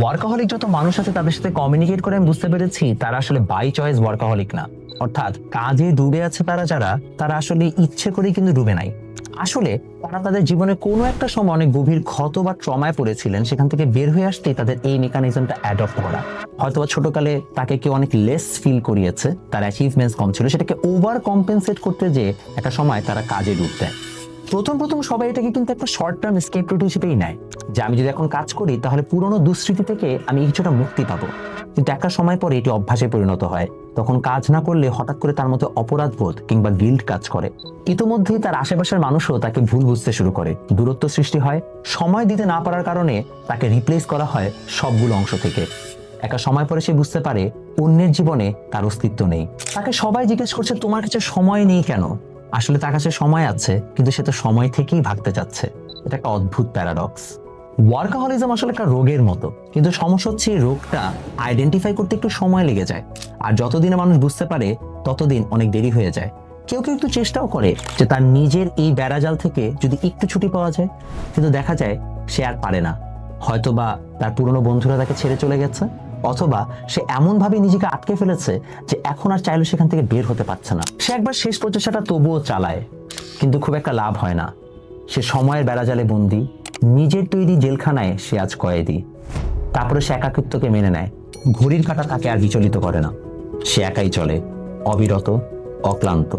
Workaholic যত মানুষ আছে তাদের সাথে কমিউনিকেট করে আমি বুঝতে পেরেছি তারা আসলে বাই চয়েস ওয়ার্কাহলিক না। অর্থাৎ কাজে ডুবে আছে তারা যারা, তারা আসলে ইচ্ছে করেই কিন্তু ডুবে নাই। আসলে তারা তাদের জীবনে কোনো একটা সময় অনেক গভীর ক্ষত বা ট্রমায় পড়েছিলেন, সেখান থেকে বের হয়ে আসতেই তাদের এই মেকানিজমটা অ্যাডপ্ট করা। হয়তোবা ছোটকালে তাকে কেউ অনেক লেস ফিল করিয়েছে, তার অ্যাচিভমেন্টস কম ছিল, সেটাকে ওভার কম্পেনসেট করতে যে একটা সময় তারা কাজে ডুব দেয় প্রথম প্রথম সবাই এটাকে কিন্তু একটা শর্ট টার্ম স্কেপ রুট হিসেবেই নেয়। যে আমি যদি এখন কাজ করি, তাহলে পুরনো দুঃস্মৃতি থেকে আমি কিছুটা মুক্তি পাবো। কিন্তু একটা সময় পরে এটি অভ্যাসে পরিণত হয়। তখন কাজ না করলে হঠাৎ করে তার মধ্যে অপরাধ বোধ কিংবা গিল্ড কাজ করে। ইতোমধ্যেই তার আশেপাশের মানুষও তাকে ভুল বুঝতে শুরু করে। দূরত্ব সৃষ্টি হয়। সময় দিতে না পারার কারণে তাকে রিপ্লেস করা হয় সবগুলো অংশ থেকে। একটা সময় পরে সে বুঝতে পারে অন্যের জীবনে তার অস্তিত্ব নেই। তাকে সবাই জিজ্ঞেস করছে, তোমার কাছে সময় নেই কেন? আসলে তার কাছে সময় আছে, কিন্তু সে তো সময় থেকেই ভাগতে চাচ্ছে। এটা একটা অদ্ভুত প্যারাডক্স ওয়ার্কাহলিজম আসলে একটা রোগের মতো, কিন্তু সমস্যা হচ্ছে এই রোগটা আইডেন্টিফাই করতে একটু সময় লেগে যায়। আর যতদিনে মানুষ বুঝতে পারে, ততদিন অনেক দেরি হয়ে যায়। কেউ কেউ একটু চেষ্টাও করে যে তার নিজের এই বেড়াজাল থেকে যদি একটু ছুটি পাওয়া যায়, কিন্তু দেখা যায় সে আর পারে না। হয়তোবা তার পুরনো বন্ধুরা তাকে ছেড়ে চলে গেছে। অথবা সে এমনভাবে নিজেকে আটকে ফেলেছে যে এখন আর চাইলে সেখান থেকে বের হতে পারছে না। সে একবার শেষ প্রচেষ্টাটা তবুও চালায়, কিন্তু খুব একটা লাভ হয় না। সে সময়ের বেড়াজালে বন্দি, নিজের তৈরি জেলখানায় সে আজ কয়েদি। তারপরে সে একাকিত্বকে মেনে নেয়, ঘড়ির কাঁটা তাকে আর বিচলিত করে না। সে একাই চলে, অবিরত, অক্লান্ত।